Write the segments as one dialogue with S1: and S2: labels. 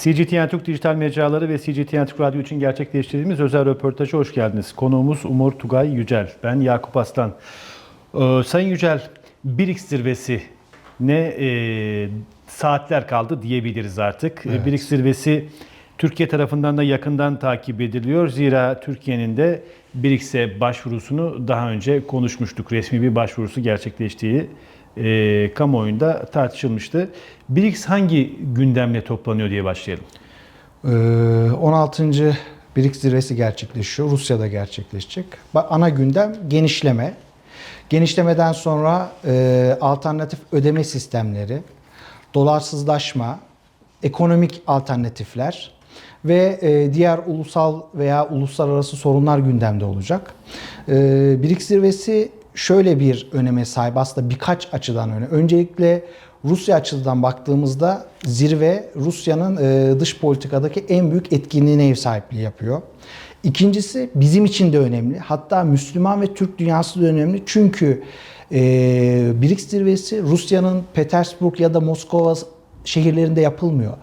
S1: CGTN Türk Dijital Mecraları ve CGTN Türk Radyo için gerçekleştirdiğimiz özel röportaja hoş geldiniz. Konuğumuz Umur Tugay Yücel. Ben Yakup Aslan. Ee, Sayın Yücel, BRICS zirvesi ne e, saatler kaldı diyebiliriz artık.
S2: Evet.
S1: BRICS zirvesi Türkiye tarafından da yakından takip ediliyor. Zira Türkiye'nin de BRICS'e başvurusunu daha önce konuşmuştuk. Resmi bir başvurusu gerçekleştiği e, kamuoyunda tartışılmıştı. BRICS hangi gündemle toplanıyor diye başlayalım.
S2: Ee, 16. BRICS zirvesi gerçekleşiyor. Rusya'da gerçekleşecek. Ana gündem genişleme. Genişlemeden sonra e, alternatif ödeme sistemleri, dolarsızlaşma, ekonomik alternatifler ve e, diğer ulusal veya uluslararası sorunlar gündemde olacak. E, BRICS zirvesi şöyle bir öneme sahip aslında birkaç açıdan öne. Öncelikle Rusya açıdan baktığımızda zirve Rusya'nın e, dış politikadaki en büyük etkinliğine ev sahipliği yapıyor. İkincisi bizim için de önemli. Hatta Müslüman ve Türk dünyası da önemli. Çünkü e, BRICS zirvesi Rusya'nın Petersburg ya da Moskova şehirlerinde yapılmıyor.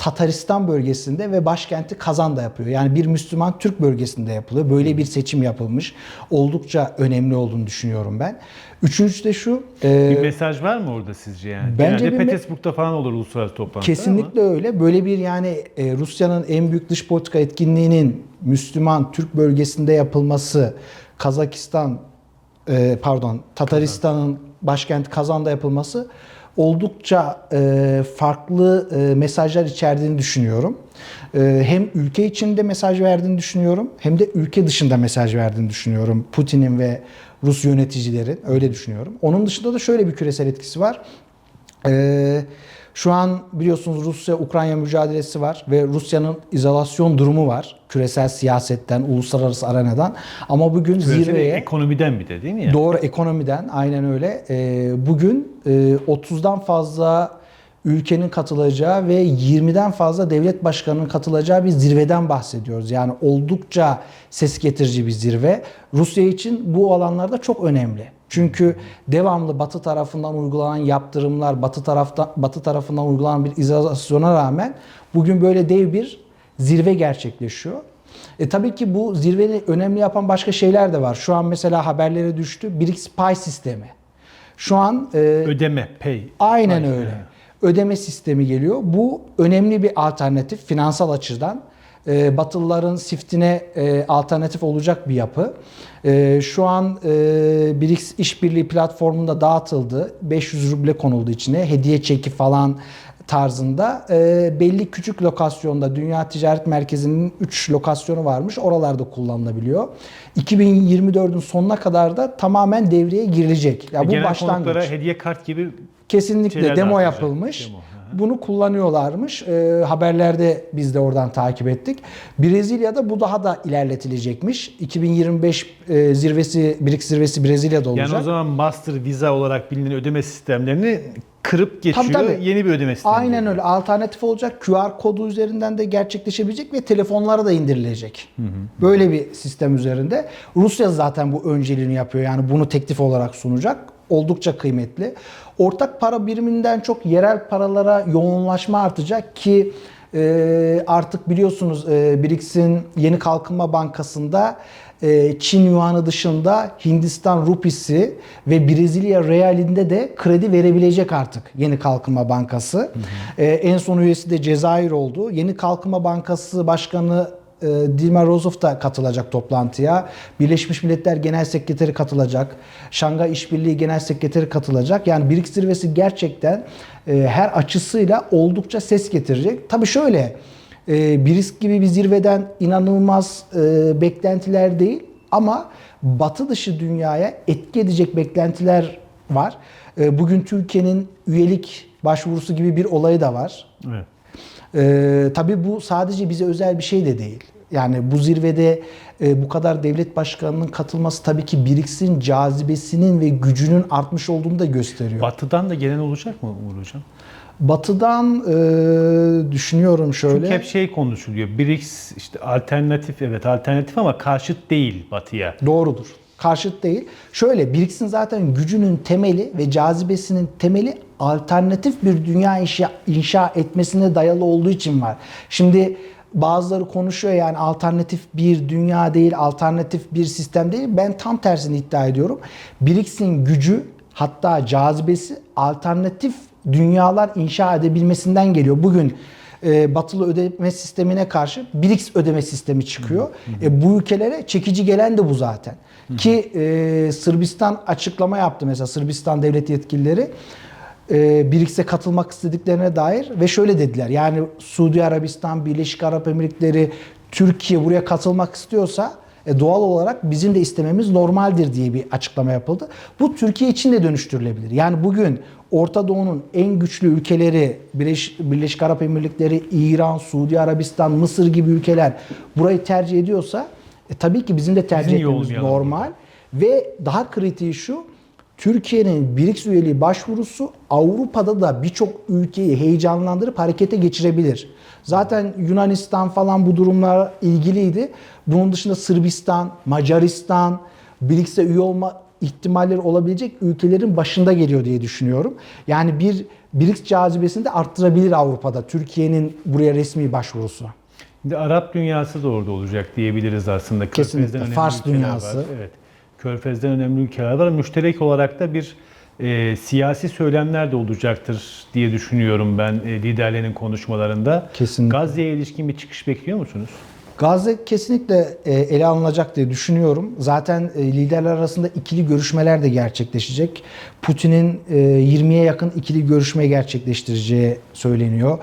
S2: Tataristan bölgesinde ve başkenti Kazan'da yapıyor. Yani bir Müslüman Türk bölgesinde yapılıyor. Böyle bir seçim yapılmış. Oldukça önemli olduğunu düşünüyorum ben. Üçüncüsü de şu. e,
S1: Bir mesaj var mı orada sizce yani?
S2: Bence
S1: Genelde Petersburg'da falan olur uluslararası toplantılar
S2: Kesinlikle öyle. Böyle bir yani e, Rusya'nın en büyük dış politika etkinliğinin Müslüman Türk bölgesinde yapılması, Kazakistan e, pardon Tataristan'ın başkenti Kazan'da yapılması oldukça e, farklı e, mesajlar içerdiğini düşünüyorum. E, hem ülke içinde mesaj verdiğini düşünüyorum hem de ülke dışında mesaj verdiğini düşünüyorum. Putin'in ve Rus yöneticilerin öyle düşünüyorum. Onun dışında da şöyle bir küresel etkisi var. Ee, şu an biliyorsunuz Rusya-Ukrayna mücadelesi var ve Rusya'nın izolasyon durumu var. Küresel siyasetten, uluslararası arenadan. Ama bugün?
S1: Böyle
S2: zirveye...
S1: Ekonomiden bir de değil mi yani?
S2: Doğru ekonomiden aynen öyle. Ee, bugün e, 30'dan fazla ülkenin katılacağı ve 20'den fazla devlet başkanının katılacağı bir zirveden bahsediyoruz. Yani oldukça ses getirici bir zirve. Rusya için bu alanlarda çok önemli. Çünkü devamlı Batı tarafından uygulanan yaptırımlar, Batı tarafta Batı tarafından uygulanan bir izolasyona rağmen bugün böyle dev bir zirve gerçekleşiyor. E tabii ki bu zirveyi önemli yapan başka şeyler de var. Şu an mesela haberlere düştü. BRICS Pay sistemi. Şu an e,
S1: Ödeme, pay.
S2: aynen
S1: Pay,
S2: öyle. Ödeme sistemi geliyor. Bu önemli bir alternatif finansal açıdan. E, Batılıların siftine e, alternatif olacak bir yapı. E, şu an e, BRICS işbirliği platformunda dağıtıldı. 500 ruble konuldu içine. Hediye çeki falan tarzında e, belli küçük lokasyonda Dünya Ticaret Merkezi'nin 3 lokasyonu varmış. Oralarda kullanılabiliyor. 2024'ün sonuna kadar da tamamen devreye girilecek. Ya bu
S1: Genel
S2: başlangıç.
S1: hediye kart gibi
S2: Kesinlikle demo yapılmış.
S1: Demo.
S2: Bunu kullanıyorlarmış. Ee, haberlerde biz de oradan takip ettik. Brezilya'da bu daha da ilerletilecekmiş. 2025 e, zirvesi, BRICS zirvesi Brezilya'da olacak.
S1: Yani o zaman master viza olarak bilinen ödeme sistemlerini kırıp geçiyor.
S2: Tabii, tabii.
S1: Yeni bir ödeme sistemi.
S2: Aynen öyle. Alternatif olacak. QR kodu üzerinden de gerçekleşebilecek ve telefonlara da indirilecek. Böyle bir sistem üzerinde. Rusya zaten bu önceliğini yapıyor. Yani bunu teklif olarak sunacak. Oldukça kıymetli. Ortak para biriminden çok yerel paralara yoğunlaşma artacak ki e, artık biliyorsunuz e, BRICS'in yeni kalkınma bankasında e, Çin yuanı dışında Hindistan rupisi ve Brezilya realinde de kredi verebilecek artık Yeni Kalkınma Bankası. E, en son üyesi de Cezayir oldu. Yeni Kalkınma Bankası Başkanı e, Dilma Rousseff da katılacak toplantıya. Birleşmiş Milletler Genel Sekreteri katılacak. Şangay İşbirliği Genel Sekreteri katılacak. Yani BRICS zirvesi gerçekten e, her açısıyla oldukça ses getirecek. Tabii şöyle e, BRICS gibi bir zirveden inanılmaz e, beklentiler değil ama batı dışı dünyaya etki edecek beklentiler var. E, bugün Türkiye'nin üyelik başvurusu gibi bir olayı da var.
S1: Evet.
S2: Ee, tabii bu sadece bize özel bir şey de değil. Yani bu zirvede e, bu kadar devlet başkanının katılması tabii ki BRICS'in cazibesinin ve gücünün artmış olduğunu da gösteriyor.
S1: Batı'dan da gelen olacak mı Uğur Hocam?
S2: Batı'dan e, düşünüyorum şöyle.
S1: Çünkü hep şey konuşuluyor. BRICS işte alternatif evet alternatif ama karşıt değil Batı'ya.
S2: Doğrudur. Karşıt değil. Şöyle BRICS'in zaten gücünün temeli ve cazibesinin temeli alternatif bir dünya inşa, inşa etmesine dayalı olduğu için var. Şimdi bazıları konuşuyor yani alternatif bir dünya değil, alternatif bir sistem değil. Ben tam tersini iddia ediyorum. BRICS'in gücü hatta cazibesi alternatif dünyalar inşa edebilmesinden geliyor. Bugün e, batılı ödeme sistemine karşı BRICS ödeme sistemi çıkıyor. E, bu ülkelere çekici gelen de bu zaten. Ki e, Sırbistan açıklama yaptı mesela Sırbistan devlet yetkilileri e, BRICS'e katılmak istediklerine dair ve şöyle dediler. Yani Suudi Arabistan, Birleşik Arap Emirlikleri, Türkiye buraya katılmak istiyorsa e, doğal olarak bizim de istememiz normaldir diye bir açıklama yapıldı. Bu Türkiye için de dönüştürülebilir. Yani bugün Orta Doğu'nun en güçlü ülkeleri Birleş, Birleşik Arap Emirlikleri, İran, Suudi Arabistan, Mısır gibi ülkeler burayı tercih ediyorsa e, tabii ki bizim de tercih
S1: Bizim
S2: etmemiz normal. Ve daha kritiği şu Türkiye'nin BRICS üyeliği başvurusu Avrupa'da da birçok ülkeyi heyecanlandırıp harekete geçirebilir. Zaten Yunanistan falan bu durumlara ilgiliydi. Bunun dışında Sırbistan, Macaristan, BRICS'e üye olma ihtimalleri olabilecek ülkelerin başında geliyor diye düşünüyorum. Yani bir BRICS cazibesini de arttırabilir Avrupa'da Türkiye'nin buraya resmi başvurusu.
S1: Şimdi Arap dünyası da orada olacak diyebiliriz aslında.
S2: Kesinlikle.
S1: Körfez'den
S2: Fars dünyası.
S1: Var. Evet. Körfez'den önemli ülkeler var. Müşterek olarak da bir e, siyasi söylemler de olacaktır diye düşünüyorum ben e, liderlerin konuşmalarında.
S2: Kesinlikle.
S1: Gazze'ye ilişkin bir çıkış bekliyor musunuz?
S2: Gazze kesinlikle e, ele alınacak diye düşünüyorum. Zaten e, liderler arasında ikili görüşmeler de gerçekleşecek. Putin'in e, 20'ye yakın ikili görüşme gerçekleştireceği söyleniyor.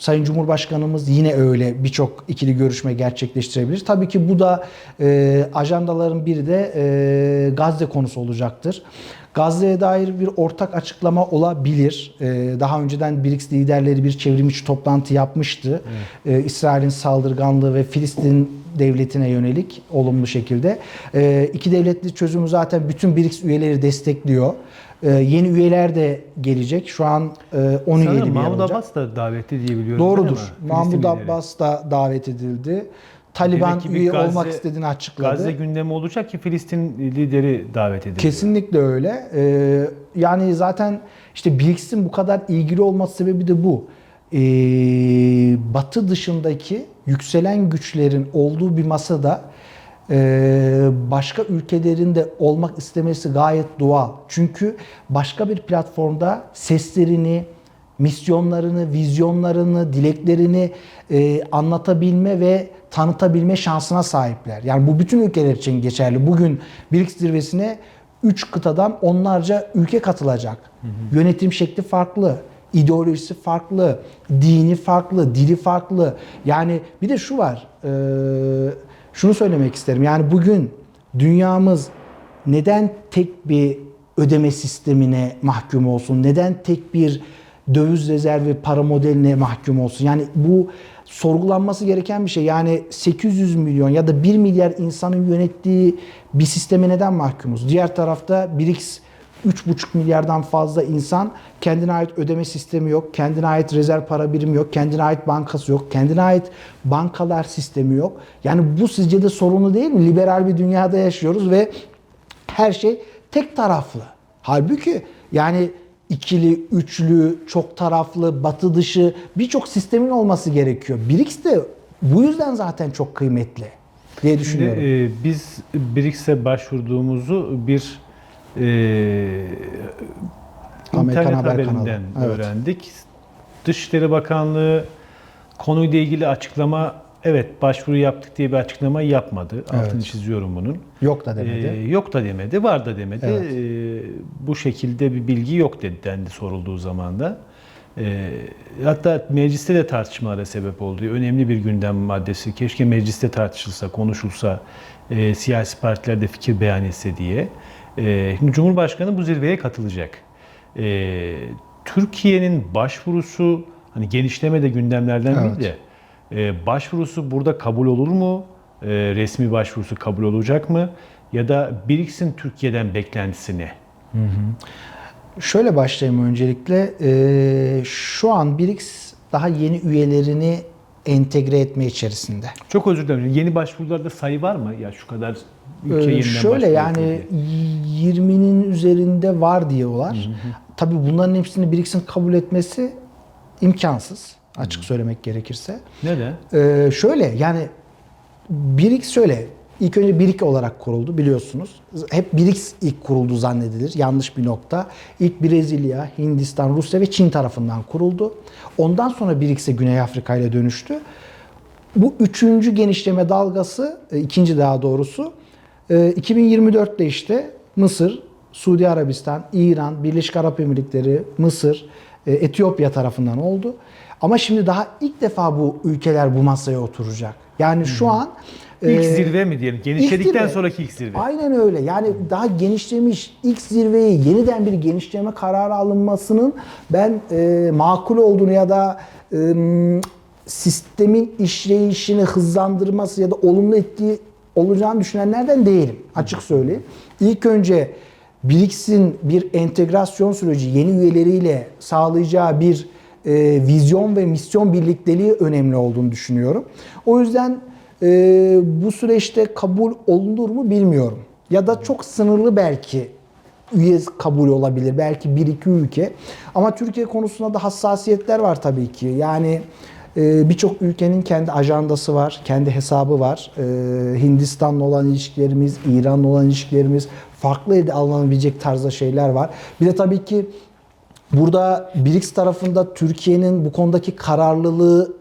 S2: Sayın Cumhurbaşkanımız yine öyle birçok ikili görüşme gerçekleştirebilir. Tabii ki bu da e, ajandaların biri de e, Gazze konusu olacaktır. Gazze'ye dair bir ortak açıklama olabilir. Ee, daha önceden BRICS liderleri bir çevrimiçi toplantı yapmıştı. Ee, İsrail'in saldırganlığı ve Filistin devletine yönelik olumlu şekilde. Ee, iki devletli çözümü zaten bütün BRICS üyeleri destekliyor. Ee, yeni üyeler de gelecek. Şu an e, 10 üyeli
S1: Sanırım
S2: bir yer
S1: Mahmut
S2: olacak.
S1: Abbas da davetli diye biliyorum.
S2: Doğrudur. Mahmut. Abbas da davet edildi. Taliban
S1: Demek ki bir
S2: üye
S1: Gazze-
S2: olmak istediğini açıkladı.
S1: Gazze gündemi olacak ki Filistin lideri davet edildi.
S2: Kesinlikle öyle. Ee, yani zaten işte BRICS'in bu kadar ilgili olması sebebi de bu. Ee, batı dışındaki yükselen güçlerin olduğu bir masada başka ülkelerin de olmak istemesi gayet doğal. Çünkü başka bir platformda seslerini, misyonlarını, vizyonlarını, dileklerini e, anlatabilme ve tanıtabilme şansına sahipler. Yani bu bütün ülkeler için geçerli. Bugün BRICS zirvesine 3 kıtadan onlarca ülke katılacak. Yönetim şekli farklı, ideolojisi farklı, dini farklı, dili farklı. Yani bir de şu var, e, şunu söylemek isterim. Yani bugün dünyamız neden tek bir ödeme sistemine mahkum olsun? Neden tek bir döviz rezervi para modeline mahkum olsun? Yani bu sorgulanması gereken bir şey. Yani 800 milyon ya da 1 milyar insanın yönettiği bir sisteme neden mahkumuz? Diğer tarafta BRICS 3,5 milyardan fazla insan kendine ait ödeme sistemi yok, kendine ait rezerv para birimi yok, kendine ait bankası yok, kendine ait bankalar sistemi yok. Yani bu sizce de sorunlu değil mi? Liberal bir dünyada yaşıyoruz ve her şey tek taraflı. Halbuki yani ikili, üçlü, çok taraflı, batı dışı birçok sistemin olması gerekiyor. BRICS de bu yüzden zaten çok kıymetli diye
S1: Şimdi
S2: düşünüyorum.
S1: e, biz BRICS'e başvurduğumuzu bir e,
S2: Amerikan
S1: internet
S2: haber
S1: haberinden
S2: kanalı. Evet.
S1: öğrendik. Dışişleri Bakanlığı konuyla ilgili açıklama evet başvuru yaptık diye bir açıklama yapmadı. Altını
S2: Evet.
S1: çiziyorum bunun.
S2: Yok da demedi.
S1: Ee, yok da demedi, var da demedi.
S2: Evet.
S1: Ee, bu şekilde bir bilgi yok dedi dendi sorulduğu zaman da. Ee, hatta mecliste de tartışmalara sebep oldu. Önemli bir gündem maddesi. Keşke mecliste tartışılsa, konuşulsa, e, siyasi partiler de fikir beyan etse diye. Ee, şimdi Cumhurbaşkanı bu zirveye katılacak. Ee, Türkiye'nin başvurusu, hani genişleme de gündemlerden
S2: Evet.
S1: biri de, e, başvurusu burada kabul olur mu? E, resmi başvurusu kabul olacak mı? Ya da BRICS'in Türkiye'den beklentisi ne?
S2: Şöyle başlayayım öncelikle. Ee, şu an BRICS daha yeni üyelerini entegre etme içerisinde.
S1: Çok özür dilerim. Yeni başvurularda sayı var mı? Ya şu kadar ülke
S2: Ee, şöyle yani
S1: yapıyor diye.
S2: 20'nin üzerinde var diyorlar. Tabii bunların hepsini BRICS'in kabul etmesi imkansız açık söylemek gerekirse.
S1: Neden?
S2: Ee, şöyle yani BRICS şöyle ilk önce BRIC olarak kuruldu biliyorsunuz. Hep BRICS ilk kuruldu zannedilir. Yanlış bir nokta. İlk Brezilya, Hindistan, Rusya ve Çin tarafından kuruldu. Ondan sonra BRICS'e Güney Afrika ile dönüştü. Bu üçüncü genişleme dalgası, e, ikinci daha doğrusu, e, 2024'te işte Mısır, Suudi Arabistan, İran, Birleşik Arap Emirlikleri, Mısır, e, Etiyopya tarafından oldu. Ama şimdi daha ilk defa bu ülkeler bu masaya oturacak. Yani şu an
S1: İlk
S2: e,
S1: zirve mi diyelim?
S2: ilk
S1: Genişledikten
S2: zirve.
S1: sonraki ilk zirve.
S2: Aynen öyle. Yani daha genişlemiş ilk zirveye yeniden bir genişleme kararı alınmasının ben e, makul olduğunu ya da e, sistemin işleyişini hızlandırması ya da olumlu ettiği olacağını düşünenlerden değilim. Açık söyleyeyim. İlk önce BRICS'in bir entegrasyon süreci yeni üyeleriyle sağlayacağı bir e, vizyon ve misyon birlikteliği önemli olduğunu düşünüyorum. O yüzden ee, bu süreçte kabul olunur mu bilmiyorum. Ya da çok sınırlı belki üye kabul olabilir. Belki bir iki ülke. Ama Türkiye konusunda da hassasiyetler var tabii ki. Yani e, birçok ülkenin kendi ajandası var, kendi hesabı var. E, Hindistan'la olan ilişkilerimiz, İran'la olan ilişkilerimiz farklı ele alınabilecek tarzda şeyler var. Bir de tabii ki burada BRICS tarafında Türkiye'nin bu konudaki kararlılığı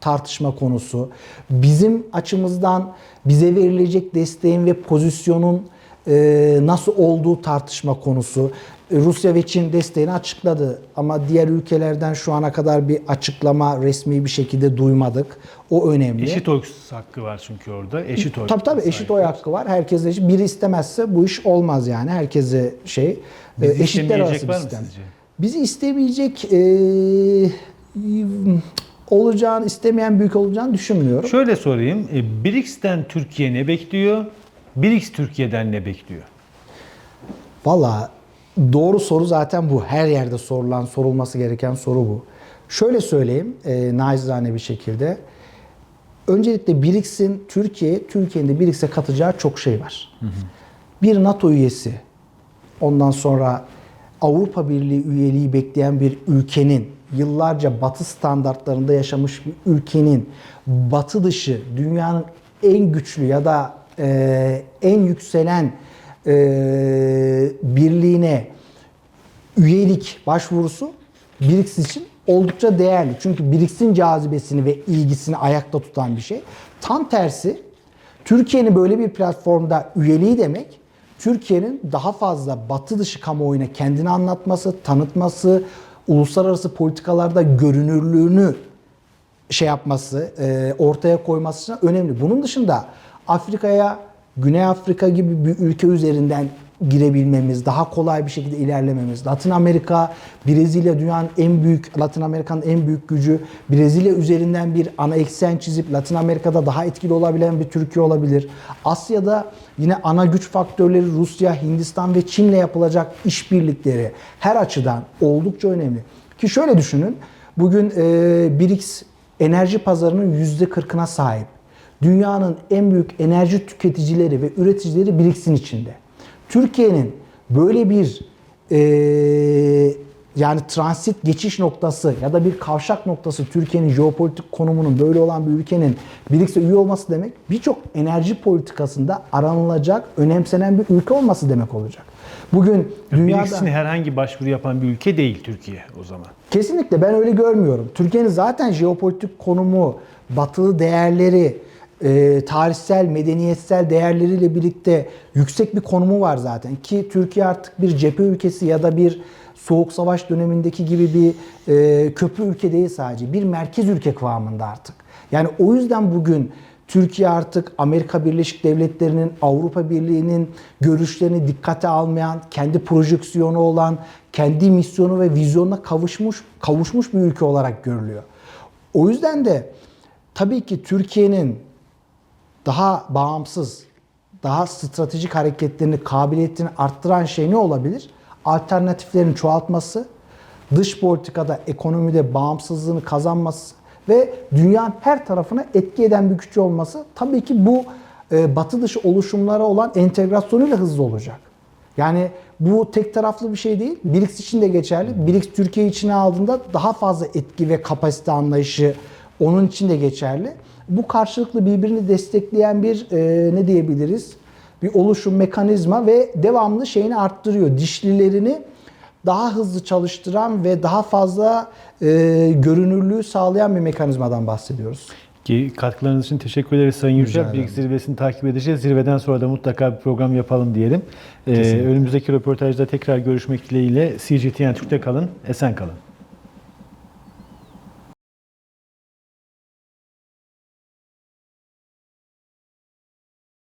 S2: tartışma konusu. Bizim açımızdan bize verilecek desteğin ve pozisyonun e, nasıl olduğu tartışma konusu. Rusya ve Çin desteğini açıkladı ama diğer ülkelerden şu ana kadar bir açıklama resmi bir şekilde duymadık. O önemli.
S1: Eşit oy hakkı var çünkü orada. Eşit oy.
S2: Tabii tabii eşit oy hakkı var. Herkese eşit. Biri istemezse bu iş olmaz yani. Herkese şey e,
S1: Bizi
S2: eşitler arası bir sistem. Bizi istemeyecek e, olacağını istemeyen büyük olacağını düşünmüyorum.
S1: Şöyle sorayım. E, BRICS'ten Türkiye ne bekliyor? BRICS Türkiye'den ne bekliyor?
S2: Valla doğru soru zaten bu. Her yerde sorulan, sorulması gereken soru bu. Şöyle söyleyeyim e, naizane bir şekilde. Öncelikle BRICS'in Türkiye, Türkiye'nin de BRICS'e katacağı çok şey var. Bir NATO üyesi, ondan sonra Avrupa Birliği üyeliği bekleyen bir ülkenin, yıllarca batı standartlarında yaşamış bir ülkenin batı dışı dünyanın en güçlü ya da e, en yükselen e, birliğine üyelik başvurusu BRICS için oldukça değerli. Çünkü BRICS'in cazibesini ve ilgisini ayakta tutan bir şey. Tam tersi Türkiye'nin böyle bir platformda üyeliği demek Türkiye'nin daha fazla batı dışı kamuoyuna kendini anlatması, tanıtması, uluslararası politikalarda görünürlüğünü şey yapması, e, ortaya koyması önemli. Bunun dışında Afrika'ya, Güney Afrika gibi bir ülke üzerinden girebilmemiz, daha kolay bir şekilde ilerlememiz. Latin Amerika, Brezilya dünyanın en büyük, Latin Amerika'nın en büyük gücü. Brezilya üzerinden bir ana eksen çizip Latin Amerika'da daha etkili olabilen bir Türkiye olabilir. Asya'da yine ana güç faktörleri Rusya, Hindistan ve Çin'le yapılacak işbirlikleri her açıdan oldukça önemli. Ki şöyle düşünün, bugün e, BRICS enerji pazarının %40'ına sahip. Dünyanın en büyük enerji tüketicileri ve üreticileri BRICS'in içinde. Türkiye'nin böyle bir e, yani transit geçiş noktası ya da bir kavşak noktası Türkiye'nin jeopolitik konumunun böyle olan bir ülkenin BRICS'e üye olması demek birçok enerji politikasında aranılacak, önemsenen bir ülke olması demek olacak. Bugün dünyada...
S1: BRICS'in herhangi başvuru yapan bir ülke değil Türkiye o zaman.
S2: Kesinlikle ben öyle görmüyorum. Türkiye'nin zaten jeopolitik konumu, batılı değerleri, e, tarihsel, medeniyetsel değerleriyle birlikte yüksek bir konumu var zaten. Ki Türkiye artık bir cephe ülkesi ya da bir soğuk savaş dönemindeki gibi bir e, köprü ülke değil sadece. Bir merkez ülke kıvamında artık. Yani o yüzden bugün Türkiye artık Amerika Birleşik Devletleri'nin, Avrupa Birliği'nin görüşlerini dikkate almayan, kendi projeksiyonu olan, kendi misyonu ve vizyonuna kavuşmuş kavuşmuş bir ülke olarak görülüyor. O yüzden de tabii ki Türkiye'nin daha bağımsız, daha stratejik hareketlerini, kabiliyetini arttıran şey ne olabilir? Alternatiflerin çoğaltması, dış politikada, ekonomide bağımsızlığını kazanması ve dünyanın her tarafına etki eden bir güç olması. Tabii ki bu e, batı dışı oluşumlara olan entegrasyonuyla hızlı olacak. Yani bu tek taraflı bir şey değil. BRICS için de geçerli. BRICS Türkiye içine aldığında daha fazla etki ve kapasite anlayışı onun için de geçerli. Bu karşılıklı birbirini destekleyen bir e, ne diyebiliriz? Bir oluşum mekanizma ve devamlı şeyini arttırıyor. Dişlilerini daha hızlı çalıştıran ve daha fazla e, görünürlüğü sağlayan bir mekanizmadan bahsediyoruz.
S1: Ki katkılarınız için teşekkür ederiz Sayın Yücel. BRICS zirvesini takip edeceğiz. Zirveden sonra da mutlaka bir program yapalım diyelim. Ee, önümüzdeki röportajda tekrar görüşmek dileğiyle. CGTN Türk'te kalın, esen kalın.